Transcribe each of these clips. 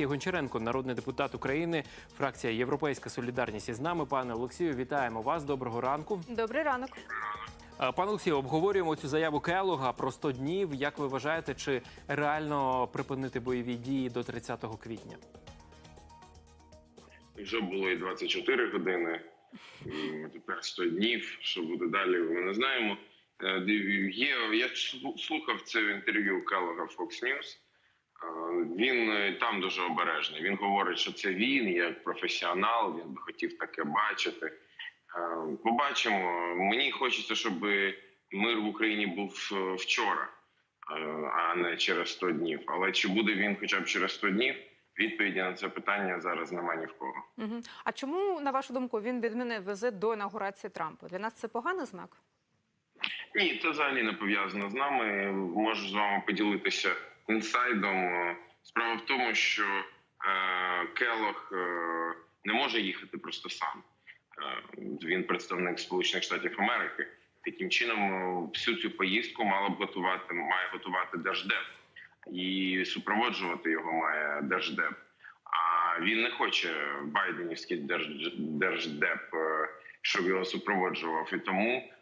Олексій Гончаренко, народний депутат України, фракція Європейська Солідарність із нами. Пане Олексію, вітаємо вас. Доброго ранку. Добрий ранок. Пане Олексію, обговорюємо цю заяву Келога про 100 днів. Як ви вважаєте, чи реально припинити бойові дії до 30 квітня? Вже було і 24 години, і тепер 100 днів. Що буде далі, ми не знаємо. Е, Є, я слухав це в інтерв'ю Келлога Fox News. Е, Він е, там дуже обережний. Він говорить, що це він як професіонал, він би хотів таке бачити. Е, Побачимо. Мені хочеться, щоб мир в Україні був вчора, а не через 100 днів. Але чи буде він хоча б через 100 днів? Відповіді на це питання зараз немає ні в кого. Угу. А чому, на вашу думку, він відмінив візит до інаугурації Трампа? Для нас це поганий знак? Ні, це взагалі не пов'язано з нами. Можу з вами поділитися інсайдом. Справа в тому, що е, Келох е, не може їхати просто сам. Е, він представник Сполучених Штатів Америки. Таким чином, всю цю поїздку мала б готувати, має готувати Держдеп і супроводжувати його має Держдеп. А він не хоче Байденівський держ- держдеп, щоб його супроводжував. І тому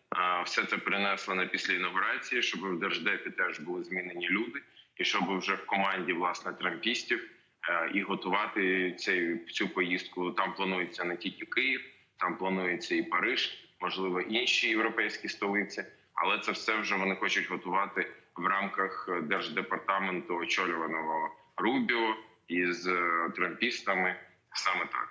все це перенесло на після інаугурації, щоб в держдепі теж були змінені люди, і щоб вже в команді власне трампістів е, і готувати цей цю поїздку. Там планується не тільки Київ, там планується і Париж, можливо, інші європейські столиці. Але це все вже вони хочуть готувати в рамках держдепартаменту, очолюваного Рубіо із е, трампістами. Саме так.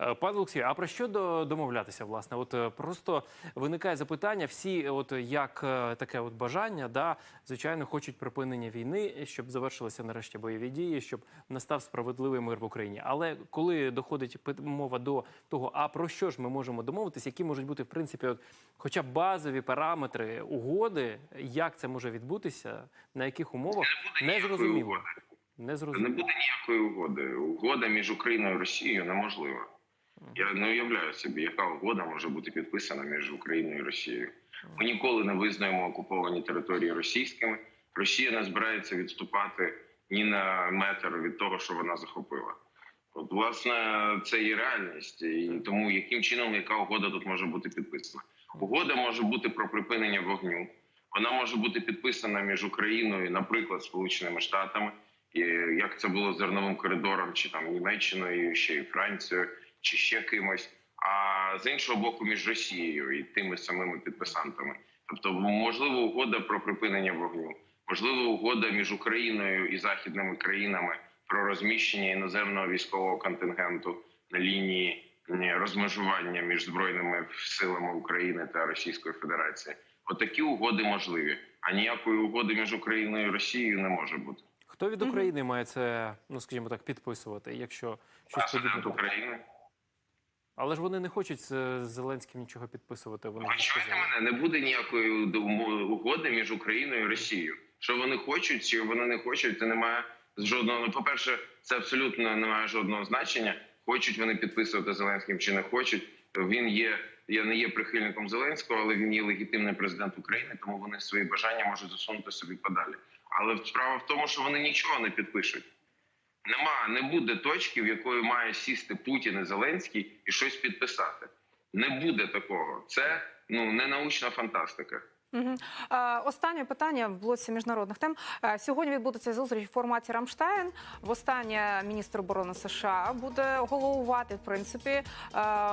Е, Пане Олексію, а про що до- домовлятися? Власне, от е, просто виникає запитання. Всі, от як е, таке от бажання, да, звичайно, хочуть припинення війни, щоб завершилися нарешті бойові дії, щоб настав справедливий мир в Україні. Але коли доходить мова до того, а про що ж ми можемо домовитися, які можуть бути в принципі, от, хоча б базові параметри угоди, як це може відбутися, на яких умовах не зрозуміло. Не Не буде ніякої угоди. Угода між Україною і Росією неможлива. Я не уявляю собі, яка угода може бути підписана між Україною і Росією. Ми ніколи не визнаємо окуповані території російськими. Росія не збирається відступати ні на метр від того, що вона захопила. От, власне, це є реальність, і тому яким чином яка угода тут може бути підписана? Угода може бути про припинення вогню. Вона може бути підписана між Україною, наприклад, Сполученими Штатами, і як це було зерновим коридором, чи там Німеччиною, ще й Францією, чи ще кимось. А з іншого боку, між Росією і тими самими підписантами. Тобто, можливо, угода про припинення вогню, можливо, угода між Україною і західними країнами про розміщення іноземного військового контингенту на лінії розмежування між збройними силами України та Російської Федерації. Отакі угоди можливі. А ніякої угоди між Україною і Росією не може бути. Хто від України має це, ну скажімо так, підписувати, якщо щось подібне? Президент України. Але ж вони не хочуть з Зеленським нічого підписувати. Вони не мене? Не буде ніякої угоди між Україною і Росією. Що вони хочуть, чи вони не хочуть, це немає жодного. Ну, по-перше, це абсолютно не має жодного значення. Хочуть вони підписувати Зеленським чи не хочуть. Він є. Я не є прихильником Зеленського, але він є легітимний президент України, тому вони свої бажання можуть засунути собі подалі. Але справа в тому, що вони нічого не підпишуть. Нема, не буде точки, в якої має сісти Путін і Зеленський і щось підписати. Не буде такого. Це ну не научна фантастика. Останнє питання в блоці міжнародних тем. Е, сьогодні відбудеться зустріч в форматі Рамштайн. Востаннє міністр оборони США буде головувати. В принципі, е,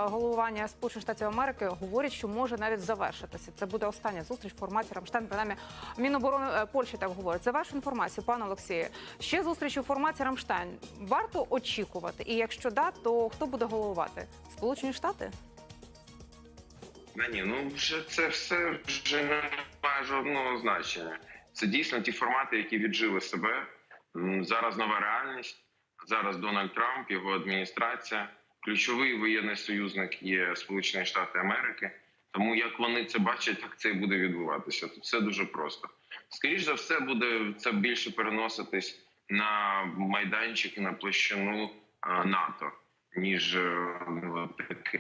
головування Сполучених Штатів Америки говорять, що може навіть завершитися. Це буде остання зустріч в форматі Рамштайн. Принаймні, Міноборони е, Польщі так говорить. За вашу інформацію, пане Олексію, ще зустрічі в форматі Рамштайн варто очікувати. І якщо да, то хто буде головувати? Сполучені Штати? Да ні, ну вже це все вже не має жодного значення. Це дійсно ті формати, які віджили себе. Зараз нова реальність. Зараз Дональд Трамп, його адміністрація, ключовий воєнний союзник є Сполучені Штати Америки. Тому як вони це бачать, так це і буде відбуватися. Тут все дуже просто. Скоріше за все, буде це більше переноситись на майданчик на площину НАТО, ніж е, таке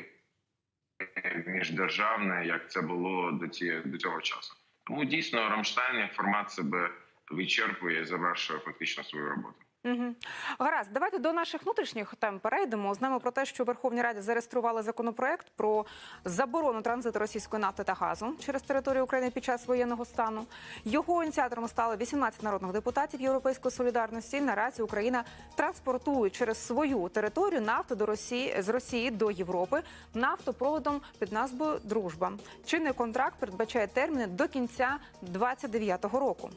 міждержавне, як це було до цієї до цього часу. Тому дійсно Рамштайн як формат себе вичерпує і завершує фактично свою роботу. Угу. Гаразд, давайте до наших внутрішніх тем перейдемо. Знаємо про те, що в Верховній Раді зареєстрували законопроект про заборону транзиту російської нафти та газу через територію України під час воєнного стану. Його ініціаторами стали 18 народних депутатів Європейської солідарності. Наразі Україна транспортує через свою територію нафту до Росії з Росії до Європи нафтопроводом під назвою Дружба. Чинний контракт передбачає терміни до кінця 29-го року.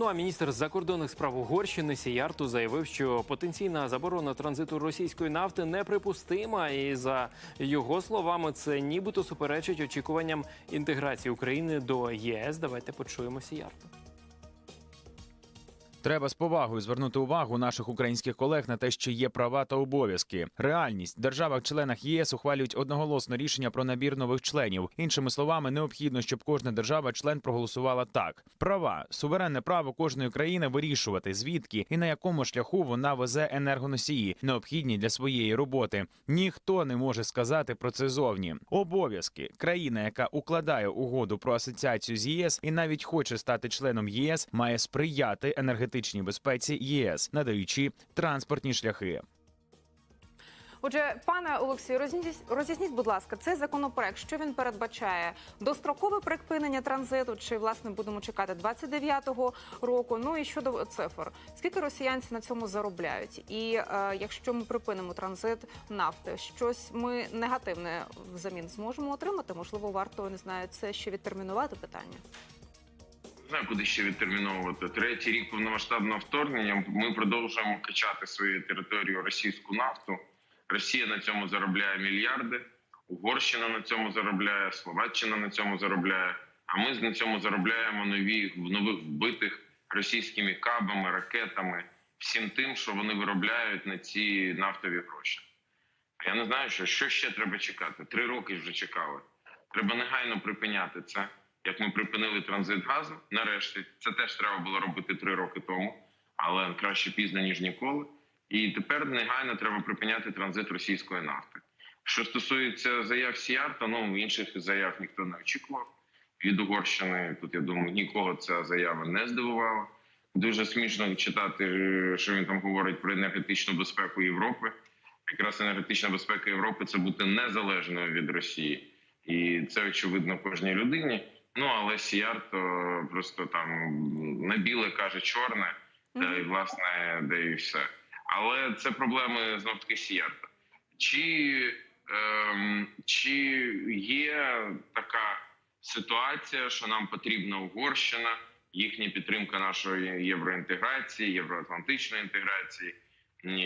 Ну а міністр закордонних справ Угорщини Сіярту заявив, що потенційна заборона транзиту російської нафти неприпустима, і за його словами, це нібито суперечить очікуванням інтеграції України до ЄС. Давайте почуємо Сіярту. Треба з повагою звернути увагу наших українських колег на те, що є права та обов'язки. Реальність державах-членах ЄС ухвалюють одноголосно рішення про набір нових членів. Іншими словами, необхідно, щоб кожна держава-член проголосувала так. Права суверенне право кожної країни вирішувати, звідки і на якому шляху вона везе енергоносії, необхідні для своєї роботи. Ніхто не може сказати про це зовні. Обов'язки країна, яка укладає угоду про асоціацію з ЄС і навіть хоче стати членом ЄС, має сприяти енергетичній безпеці ЄС, надаючи транспортні шляхи. Отже, пане Олексію, роз'ясніть, будь ласка, цей законопроект, що він передбачає? Дострокове припинення транзиту, чи власне будемо чекати 29-го року? Ну і щодо цифр, скільки росіянці на цьому заробляють? І е, якщо ми припинимо транзит нафти, щось ми негативне взамін зможемо отримати? Можливо, варто не знаю, це ще відтермінувати питання. Знаю, куди ще відтерміновувати. Третій рік повномасштабного вторгнення. Ми продовжуємо качати свою територію російську нафту. Росія на цьому заробляє мільярди, Угорщина на цьому заробляє, Словаччина на цьому заробляє. А ми на цьому заробляємо нові в нових вбитих російськими кабами, ракетами, всім тим, що вони виробляють на ці нафтові гроші. А Я не знаю, що, що ще треба чекати. Три роки вже чекали. Треба негайно припиняти це. Як ми припинили транзит газу, нарешті це теж треба було робити три роки тому, але краще пізно ніж ніколи. І тепер негайно треба припиняти транзит російської нафти. Що стосується заяв Сіарта, ну інших заяв ніхто не очікував від Угорщини. Тут я думаю, нікого ця заява не здивувала. Дуже смішно читати, що він там говорить про енергетичну безпеку Європи. Якраз енергетична безпека Європи це бути незалежною від Росії, і це очевидно кожній людині. Ну але Сіарто просто там на біле каже чорне, де і власне, де і все. Але це проблеми знов таки Сіарта. Чи, ем, чи є така ситуація, що нам потрібна Угорщина, їхня підтримка нашої євроінтеграції, євроатлантичної інтеграції,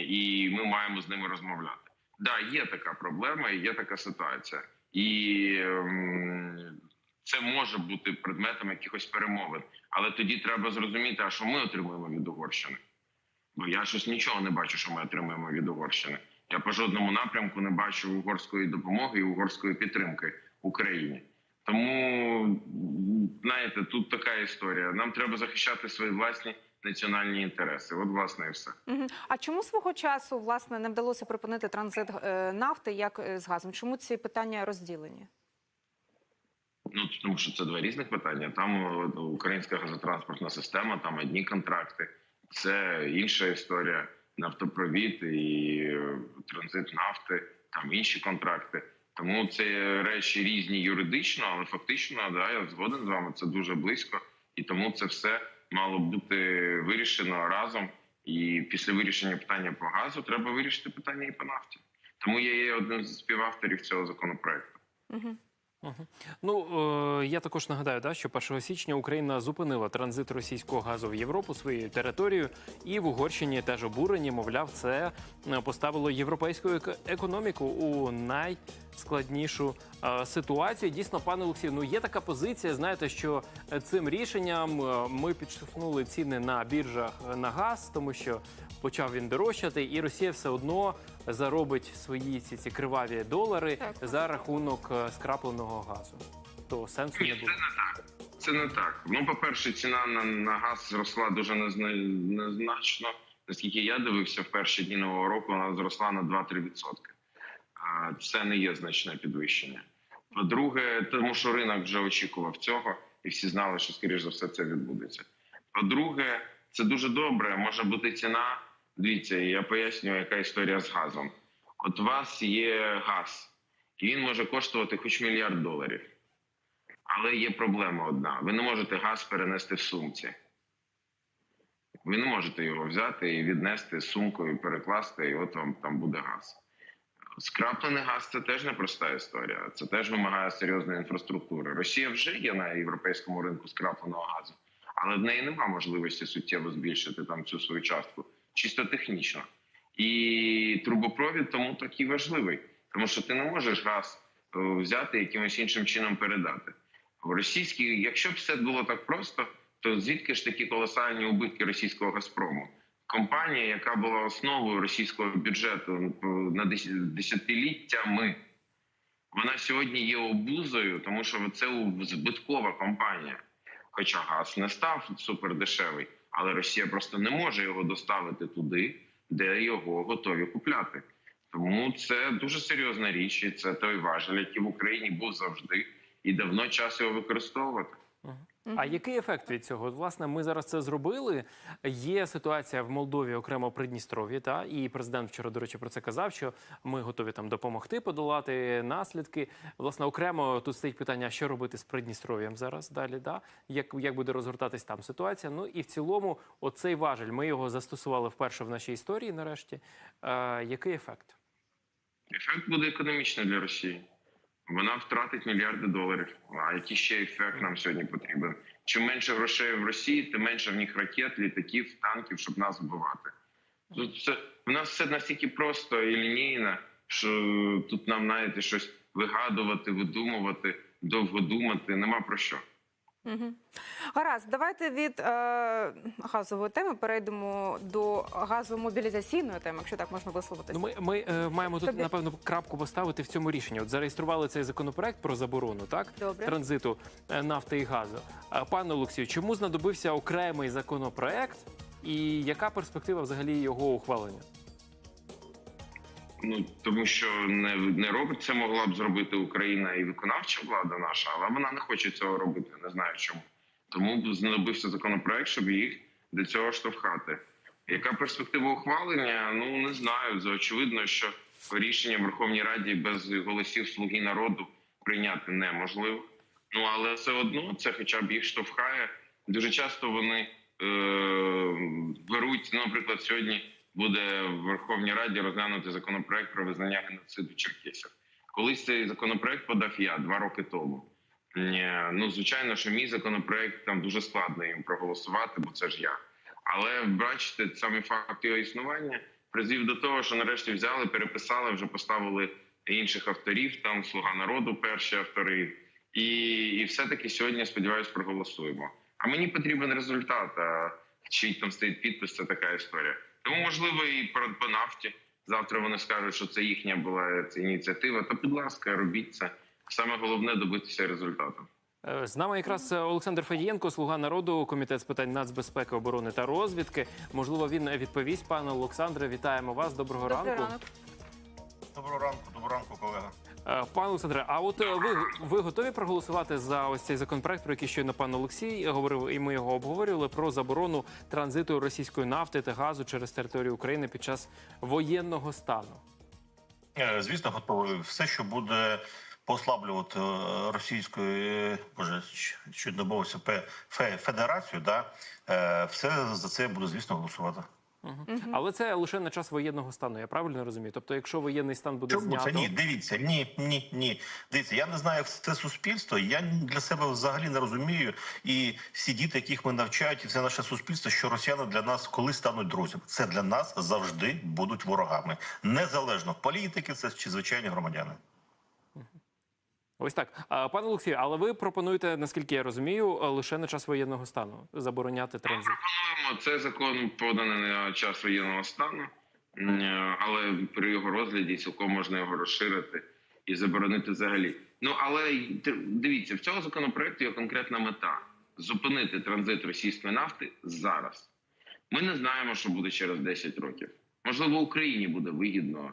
і ми маємо з ними розмовляти. Да, є така проблема, і є така ситуація, і ем, це може бути предметом якихось перемовин. Але тоді треба зрозуміти, а що ми отримуємо від Угорщини. Бо я щось нічого не бачу, що ми отримуємо від Угорщини. Я по жодному напрямку не бачу угорської допомоги і угорської підтримки Україні. Тому знаєте, тут така історія. Нам треба захищати свої власні національні інтереси. От власне і все. А чому свого часу власне не вдалося припинити транзит е, нафти як е, з газом? Чому ці питання розділені? Ну тому що це два різних питання. Там е, українська газотранспортна система, там одні контракти, це інша історія. Нафтопровід і е, транзит нафти, там інші контракти. Тому це речі різні юридично, але фактично, да, я згоден з вами. Це дуже близько, і тому це все мало бути вирішено разом. І після вирішення питання по газу треба вирішити питання і по нафті. Тому я є одним з співавторів цього законопроекту. Угу. Ну е, я також нагадаю, да, що 1 січня Україна зупинила транзит російського газу в Європу своєю територією, і в Угорщині теж обурені, мовляв, це е, поставило європейську ек- економіку у найскладнішу е, ситуацію. Дійсно, пане Олексію, ну є така позиція. Знаєте, що цим рішенням ми підштовхнули ціни на біржах на газ, тому що почав він дорожчати, і Росія все одно заробить свої ці, ці криваві долари Так. за рахунок е, скрапленого газу. То сенсу не було. це не так. Це не так. Ну, по-перше, ціна на, на газ зросла дуже незна... незначно. Наскільки я дивився, в перші дні нового року вона зросла на 2-3 відсотки. А це не є значне підвищення. По-друге, тому що ринок вже очікував цього, і всі знали, що скоріш за все це відбудеться. По-друге, це дуже добре. Може бути ціна Дивіться, я пояснюю, яка історія з газом. От у вас є газ, і він може коштувати хоч мільярд доларів. Але є проблема одна: ви не можете газ перенести в сумці. Ви не можете його взяти і віднести сумкою, перекласти, і от вам там буде газ. Скраплений газ це теж непроста історія. Це теж вимагає серйозної інфраструктури. Росія вже є на європейському ринку скрапленого газу, але в неї немає можливості суттєво збільшити там цю свою частку, чисто технічно. І трубопровід тому такий важливий, тому що ти не можеш газ е, взяти якимось іншим чином передати. В російській, якщо б все було так просто, то звідки ж такі колосальні убитки російського Газпрому? Компанія, яка була основою російського бюджету е, на десятиліттями, вона сьогодні є обузою, тому що це збиткова компанія. Хоча газ не став супердешевий, але Росія просто не може його доставити туди, де його готові купляти. Тому це дуже серйозна річ, і це той важель, який в Україні був завжди, і давно час його використовувати. А який ефект від цього? Власне, ми зараз це зробили. Є ситуація в Молдові, окремо в Придністров'ї, та і президент вчора, до речі, про це казав, що ми готові там допомогти подолати наслідки. Власне, окремо тут стоїть питання, що робити з Придністров'ям зараз далі. Да? Як, як буде розгортатись там ситуація? Ну і в цілому, оцей важель, ми його застосували вперше в нашій історії. Нарешті, е, який ефект? Ефект буде економічний для Росії. Вона втратить мільярди доларів. А який ще ефект нам сьогодні потрібен? Чим менше грошей в Росії, тим менше в них ракет, літаків, танків, щоб нас вбивати. Тут це в нас все настільки просто і лінійно, що тут нам навіть щось вигадувати, видумувати, довго думати. Нема про що. Угу. Гаразд, давайте від е, газової теми перейдемо до газомобілізаційної теми, якщо так можна висловитися. Ну, ми, ми е, маємо тут Тобі- напевно крапку поставити в цьому рішенні. От зареєстрували цей законопроект про заборону, так Добре. транзиту е, нафти і газу. Пане Олексію, чому знадобився окремий законопроект, і яка перспектива взагалі його ухвалення? Ну тому що не, не робить це могла б зробити Україна і виконавча влада наша, але вона не хоче цього робити. Не знаю чому. Тому знадобився законопроект, щоб їх до цього штовхати. Яка перспектива ухвалення? Ну не знаю. За очевидно, що рішення в Верховній Раді без голосів слуги народу прийняти неможливо. Ну але все одно це хоча б їх штовхає. Дуже часто вони е, беруть, наприклад, сьогодні буде в Верховній Раді розглянути законопроект про визнання геноциду черкесів. Колись цей законопроект подав я два роки тому. Ну, звичайно, що мій законопроект там дуже складно їм проголосувати, бо це ж я. Але бачите, саме факт його існування призвів до того, що нарешті взяли, переписали, вже поставили інших авторів. Там слуга народу, перші автори, і, і все-таки сьогодні сподіваюся, проголосуємо. А мені потрібен результат. А чий там стоїть підпис, це така історія. Тому можливо і по, по нафті. Завтра вони скажуть, що це їхня була ця ініціатива. Та, будь ласка, робіть це. Саме головне добитися результату. Е, З нами якраз Олександр Федієнко, слуга народу, комітет з питань нацбезпеки, оборони та розвідки. Можливо, він відповість. Пане Олександре, вітаємо вас. Доброго Добрий ранку. ранок. Доброго ранку, доброго ранку, колега. Е, Пане Олександре, а от е, ви, ви готові проголосувати за ось цей законопроект, про який щойно пан Олексій говорив, і ми його обговорювали про заборону транзиту російської нафти та газу через територію України під час воєнного стану? Е, Звісно, готовий. Все, що буде послаблювати російською, боже, чуть не Фе- федерацію, да, все за це я буду, звісно, голосувати. Але це лише на час воєнного стану. Я правильно розумію? Тобто, якщо воєнний стан буде Чому знято. Ні, дивіться, ні, ні, ні. Дивіться, я не знаю, як це суспільство. Я для себе взагалі не розумію. І всі діти, яких ми навчають, і все наше суспільство, що росіяни для нас коли стануть друзями. Це для нас завжди будуть ворогами. Незалежно політики, це чи звичайні громадяни. Ось так. Пане Олексію, але ви пропонуєте, наскільки я розумію, е, лише на час воєнного стану забороняти транзит. Пропонуємо цей закон поданий на час воєнного стану, е, але при його розгляді цілком можна його розширити і заборонити взагалі. Ну але дивіться, в цього законопроекту є конкретна мета зупинити транзит російської нафти зараз. Ми не знаємо, що буде через 10 років. Можливо, Україні буде вигідно е,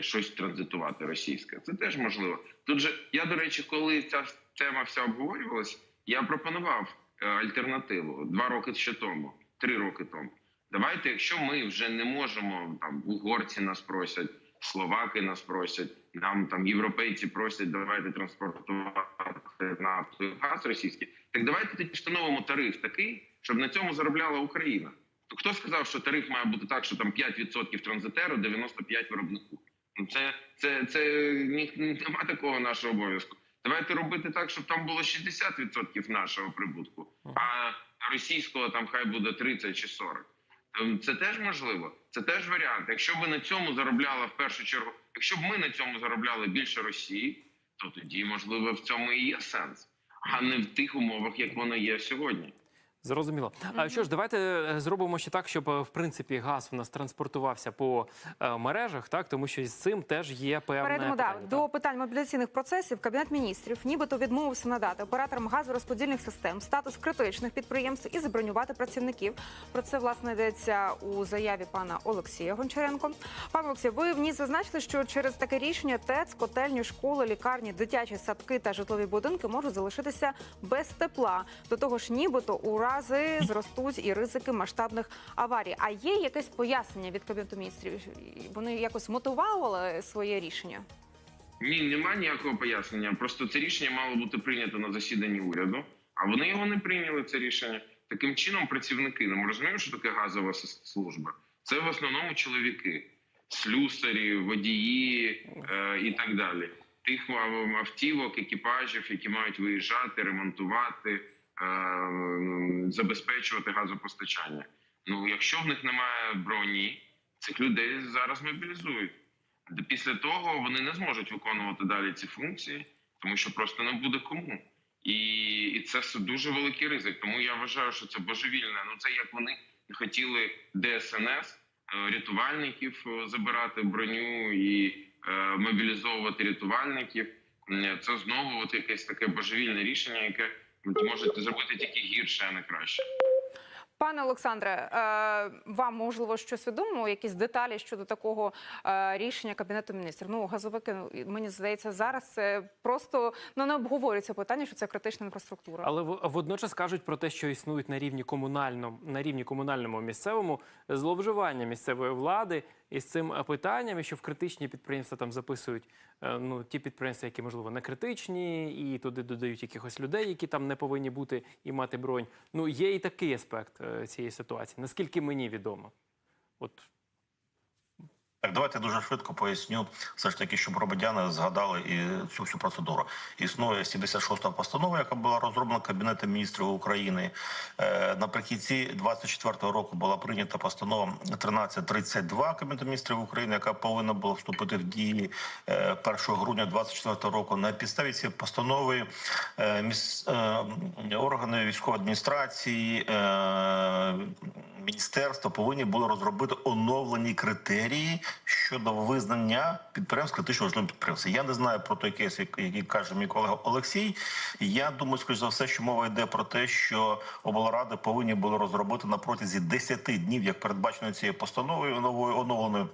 щось транзитувати російське. Це теж можливо. Тут же я, до речі, коли ця тема вся обговорювалась, я пропонував е, альтернативу два роки ще тому, три роки тому. Давайте, якщо ми вже не можемо там угорці нас просять, словаки нас просять, нам там європейці просять, давайте транспортувати нафту і газ російський. Так давайте тоді встановимо тариф такий, щоб на цьому заробляла Україна. То хто сказав, що тариф має бути так, що там 5% транзитеру, 95% виробнику? Ну це це це ні, нема такого нашого обов'язку. Давайте робити так, щоб там було 60% нашого прибутку, а російського там хай буде 30 чи 40. Ем, Це теж можливо, це теж варіант. Якщо би на цьому заробляла в першу чергу, якщо б ми на цьому заробляли більше Росії, то тоді можливо в цьому і є сенс, а не в тих умовах, як воно є сьогодні. Зрозуміло. А що ж, давайте е, зробимо ще так, щоб е, в принципі газ у нас транспортувався по е, мережах, так тому що з цим теж є певне Перейдемо да, питання, до питань мобілізаційних процесів. Кабінет міністрів нібито відмовився надати операторам газорозподільних систем статус критичних підприємств і забронювати працівників. Про це власне йдеться у заяві пана Олексія Гончаренко. Пане Олексій, ви в ній зазначили, що через таке рішення ТЕЦ, котельні, школи, лікарні, дитячі садки та житлові будинки можуть залишитися без тепла. До того ж, нібито у рази зростуть і ризики масштабних аварій. А є якесь пояснення від кабінету міністрів? Вони якось мотивували своє рішення? Ні, немає ніякого пояснення. Просто це рішення мало бути прийнято на засіданні уряду, а вони його не прийняли. Це рішення таким чином. Працівники ну, ми розуміємо, що таке газова служба. Це в основному чоловіки, слюсарі, водії е, і так далі. Тих автівок, екіпажів, які мають виїжджати, ремонтувати, забезпечувати газопостачання. Ну, якщо в них немає броні, цих людей зараз мобілізують. Після того вони не зможуть виконувати далі ці функції, тому що просто не буде кому. І, і це все дуже великий ризик. Тому я вважаю, що це божевільне. Ну це як вони хотіли ДСНС, е, рятувальників е, забирати броню і е, мобілізовувати рятувальників. Це знову от якесь таке божевільне рішення, яке можуть зробити тільки гірше, а не краще. Пане Олександре, е, вам можливо щось відомо, якісь деталі щодо такого е, рішення кабінету міністрів? Ну, газовики, мені здається, зараз просто ну не обговорюється питання, що це критична інфраструктура. Але водночас кажуть про те, що існують на рівні комунальному на рівні комунальному місцевому зловживання місцевої влади із цим е, питанням, що в критичні підприємства там записують ну ті підприємства, які можливо не критичні, і туди додають якихось людей, які там не повинні бути і мати бронь. Ну є і такий аспект цієї ситуації. Наскільки мені відомо, от Давайте дуже швидко поясню, все ж таки, щоб громадяни згадали і цю всю процедуру. Існує 76-та постанова, яка була розроблена Кабінетом міністрів України. Е, наприкінці 24-го року була прийнята постанова 1332 Кабінету міністрів України, яка повинна була вступити в дії е, 1 грудня 24-го року. На підставі цієї постанови е, е, органи військової адміністрації. Міністерства повинні були розробити оновлені критерії щодо визнання підприємств критично важливим підприємством. Я не знаю про той кейс, як- який каже мій колега Олексій. Я думаю, скоріш за все, що мова йде про те, що облради повинні були розробити на протязі 10 днів, як передбачено цією постановою новою оновленою.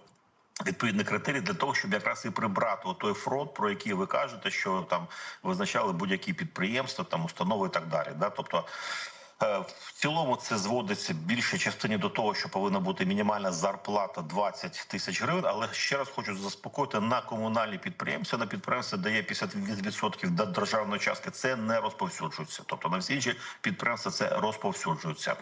Відповідні критерії для того, щоб якраз і прибрати той фронт, про який ви кажете, що там визначали будь-які підприємства, там установи і так далі. Да? Тобто В цілому це зводиться більшій частині до того, що повинна бути мінімальна зарплата 20 тисяч гривень. Але ще раз хочу заспокоїти на комунальні підприємства, на підприємства, де є 50% до державної частки, це не розповсюджується. Тобто на всі інші підприємства це розповсюджується.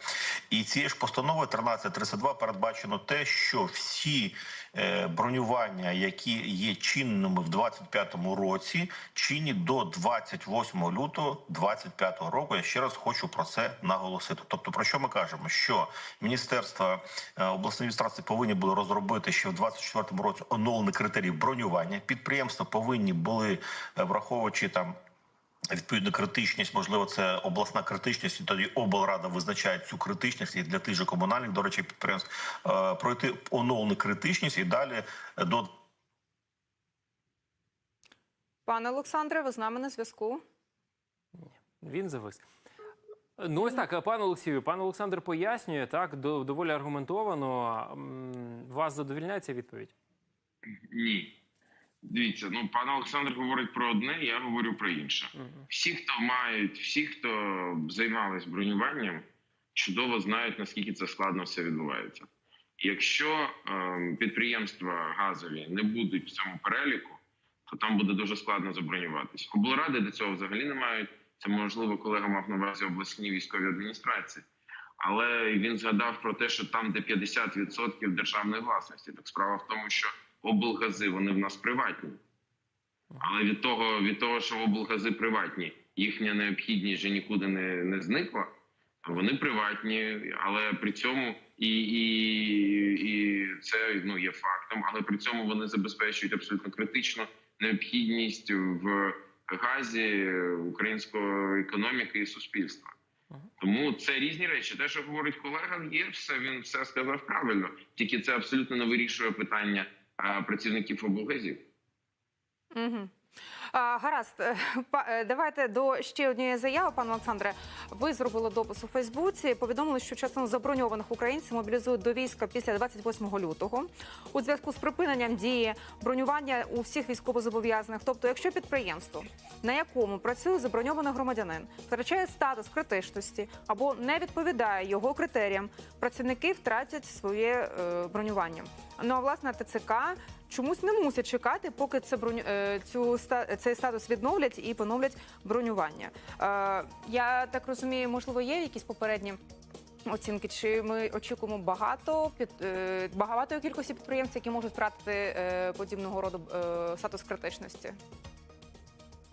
І цією ж постановою 1332 передбачено те, що всі е, бронювання, які є чинними в 25-му році, чинні до 28 лютого 25-го року. Я ще раз хочу про це наголосити. Тобто, про що ми кажемо? Що міністерство е, обласної адміністрації повинні були розробити ще в 24-му році оновлені критерії бронювання. Підприємства повинні були е, враховуючи там. Відповідно, критичність, можливо, це обласна критичність, і тоді облрада визначає цю критичність і для тих же комунальних, до речі, підприємств е, пройти оновлену критичність і далі до Пане Олександре, ви з нами на зв'язку? Він завис. Ну, ось так, пане Олексію, пан Олександр пояснює так, до- доволі аргументовано. Вас задовільняє ця відповідь? Ні. Дивіться, ну пан Олександр говорить про одне, я говорю про інше. Всі, хто мають, всі, хто займались бронюванням, чудово знають наскільки це складно все відбувається. Якщо ем, підприємства газові не будуть в цьому переліку, то там буде дуже складно забронюватись. Облради до цього взагалі не мають. Це можливо колега мав на увазі обласні військові адміністрації. Але він згадав про те, що там, де 50% державної власності, так справа в тому, що облгази вони в нас приватні. Але від того, від того, що облгази приватні, їхня необхідність вже нікуди не, не зникла. Вони приватні, але при цьому і, і, і це ну є фактом. Але при цьому вони забезпечують абсолютно критичну необхідність в газі української економіки і суспільства. Тому це різні речі. Те, що говорить колега, є все. Він все сказав правильно. Тільки це абсолютно не вирішує питання а, працівників облгазів. Угу. Гаразд, Е, е, давайте до ще однієї заяви, пане Олександре. Ви зробили допис у Фейсбуці. Повідомили, що частину заброньованих українців мобілізують до війська після 28 лютого у зв'язку з припиненням дії бронювання у всіх військовозобов'язаних. Тобто, якщо підприємство, на якому працює заброньований громадянин, втрачає статус критичності або не відповідає його критеріям, працівники втратять своє е, бронювання. Ну а власне ТЦК чомусь не мусять чекати, поки це броню цю ста- цей статус відновлять і поновлять бронювання. Е, я так розумію, можливо, є якісь попередні. Оцінки, чи ми очікуємо багато під е, багатої кількості підприємців, які можуть втратити е, подібного роду статус критичності?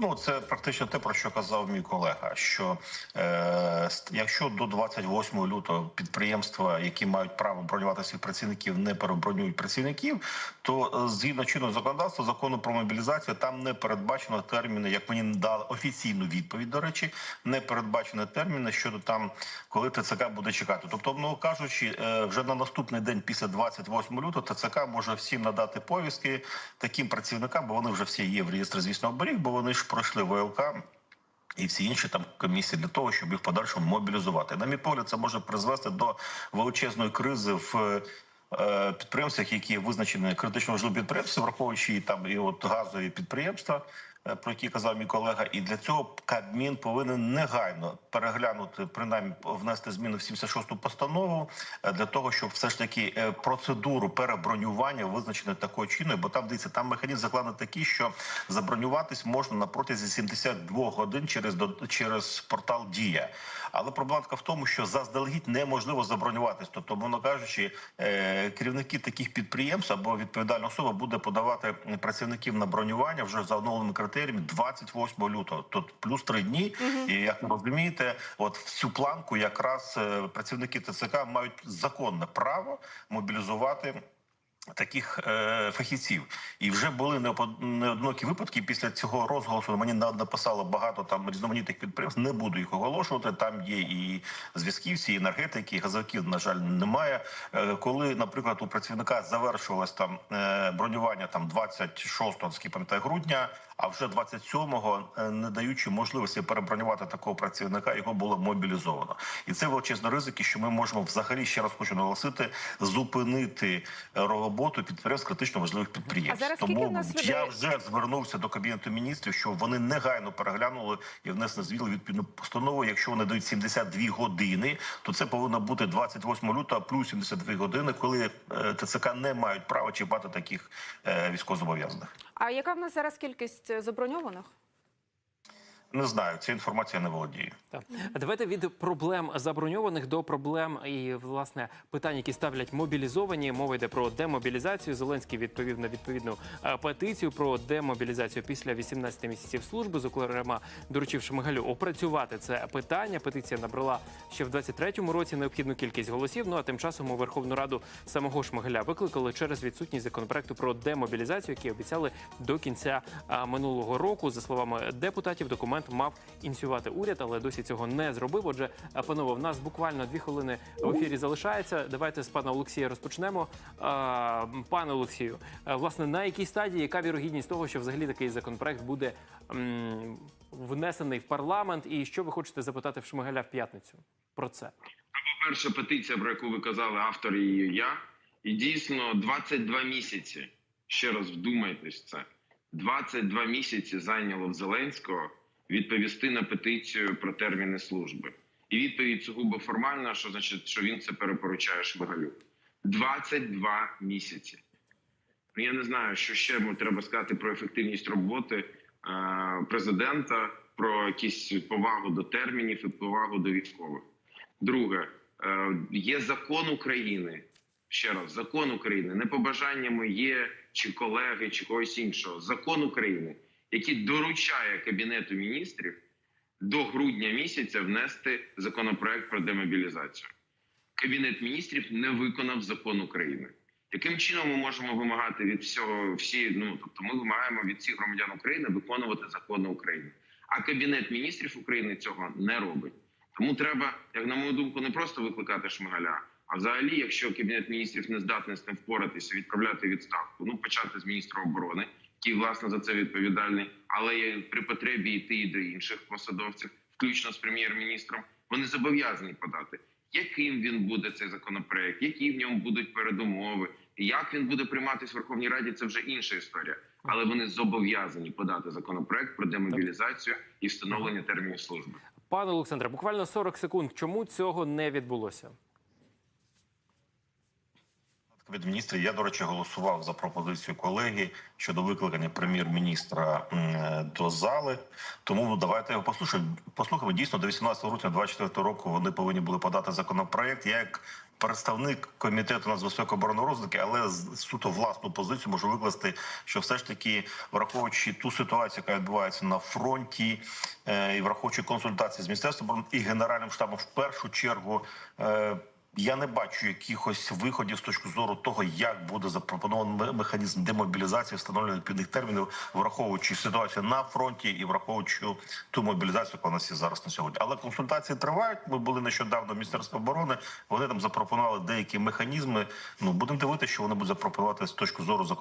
Ну, це практично те, про що казав мій колега. Що е, якщо до 28 лютого підприємства, які мають право бронювати своїх працівників, не перебронюють працівників, то е, згідно чинного законодавства, закону про мобілізацію, там не передбачено терміни, як мені дали офіційну відповідь. До речі, не передбачено терміни щодо там, коли ТЦК буде чекати. Тобто, ну кажучи, е, вже на наступний день після 28 лютого ТЦК може всім надати повістки таким працівникам, бо вони вже всі є в реєстрі звісно оберіг, бо вони ж пройшли ВЛК. І всі інші там комісії для того, щоб їх подальшому мобілізувати. На мій погляд, це може призвести до величезної кризи в е, підприємствах, які визначені критично важливі підприємства, враховуючи там і от газові підприємства, про які казав мій колега. І для цього Кабмін повинен негайно переглянути, принаймні внести зміни в 76-ту постанову е, для того, щоб все ж таки е, процедуру перебронювання визначено такою чиною, бо там дивіться, там механізм закладений такий, що забронюватись можна на протязі 72 годин через через портал Дія. Але проблематика в тому, що заздалегідь неможливо забронюватись. Тобто, мовно кажучи, е, керівники таких підприємств або відповідальна особа буде подавати працівників на бронювання вже за оновленими критеріями 28 лютого. Тут плюс три дні. І як ви розумієте, от в цю планку якраз е, працівники ТЦК мають законне право мобілізувати. Таких е, фахівців і вже були неоднокі випадки після цього розголосу. Мені на- написало багато там різноманітних підприємств. Не буду їх оголошувати. Там є і зв'язківці, і енергетики, і газовиків. На жаль, немає. Е, коли, наприклад, у працівника завершилось там е, бронювання там 26 шостого пам'ятаю, грудня, а вже 27-го, е, не даючи можливості перебронювати такого працівника, його було мобілізовано. І це величезні ризики, що ми можемо взагалі ще раз хочу наголосити, зупинити е, роботу підприємств критично важливих підприємств. А зараз Тому нас людей- я вже звернувся до кабінету міністрів, щоб вони негайно переглянули і внесли звіл відповідну постанову. Якщо вони дають 72 години, то це повинно бути 28 лютого плюс 72 години, коли е, ТЦК не мають права чіпати таких військовозобов'язаних. А яка в нас зараз кількість е, заброньованих? Не знаю, ця інформація не володію. Так. Давайте від проблем заброньованих до проблем і власне питань, які ставлять мобілізовані. Мова йде про демобілізацію. Зеленський відповів на відповідну е, петицію про демобілізацію після 18 місяців служби. Зокрема, доручив Шмигалю опрацювати це питання. Петиція набрала ще в 23-му році необхідну кількість голосів. Ну а тим часом у Верховну Раду самого Шмигаля викликали через відсутність законопроекту про демобілізацію, який обіцяли до кінця минулого року. За словами депутатів, документ мав ініціювати уряд, але досі цього не зробив. Отже, панове, в нас буквально дві хвилини в ефірі залишається. Давайте з пана Олексія розпочнемо. Пане Олексію, власне, на якій стадії яка вірогідність того, що взагалі такий законопроект буде внесений в парламент, і що ви хочете запитати в Шмигаля в п'ятницю про це? Перша петиція, про яку ви казали, автор її я. І дійсно 22 місяці. Ще раз вдумайтесь це. 22 місяці зайняло в Зеленського відповісти на петицію про терміни служби. І відповідь сугубо формальна, що значить, що він це перепоручає Шмигалю. 22 місяці. Ну, я не знаю, що ще треба сказати про ефективність роботи е, президента, про якісь повагу до термінів і повагу до військових. Друге, е, є закон України. Ще раз, закон України, не побажаннями є чи колеги, чи когось іншого. Закон України, який доручає Кабінету міністрів до грудня місяця внести законопроект про демобілізацію. Кабінет міністрів не виконав закон України. Яким чином ми можемо вимагати від всього всі? Ну тобто, ми вимагаємо від всіх громадян України виконувати закони України. А кабінет міністрів України цього не робить. Тому треба, як на мою думку, не просто викликати Шмигаля, а взагалі, якщо кабінет міністрів не здатний з тим впоратися, відправляти відставку. Ну почати з міністра оборони, який власне за це відповідальний, але при потребі йти і до інших посадовців, включно з прем'єр-міністром. Вони зобов'язані подати, яким він буде цей законопроект, які в ньому будуть передумови, як він буде прийматися в Верховній Раді. Це вже інша історія. Але вони зобов'язані подати законопроект про демобілізацію і встановлення термінів служби. Пане Олександре, буквально 40 секунд. Чому цього не відбулося? Від міністра. Я, до речі, голосував за пропозицію колеги щодо викликання прем'єр-міністра до зали. Тому давайте його послухаємо. Послухаємо. Дійсно, до 18 грудня 2024 року вони повинні були подати законопроект. Я як представник комітету нацбезпеки оборони розвитки, але з суто власну позицію можу викласти, що все ж таки, враховуючи ту ситуацію, яка відбувається на фронті, е, і враховуючи консультації з міністерством і генеральним штабом, в першу чергу. Я не бачу якихось виходів з точки зору того, як буде запропонований механізм демобілізації, встановлення відповідних термінів, враховуючи ситуацію на фронті і враховуючи ту мобілізацію, яка у нас є зараз на сьогодні. Але консультації тривають. Ми були нещодавно в Міністерстві оборони. Вони там запропонували деякі механізми. Ну будемо дивитися, що вони будуть запропонувати з точки зору закон.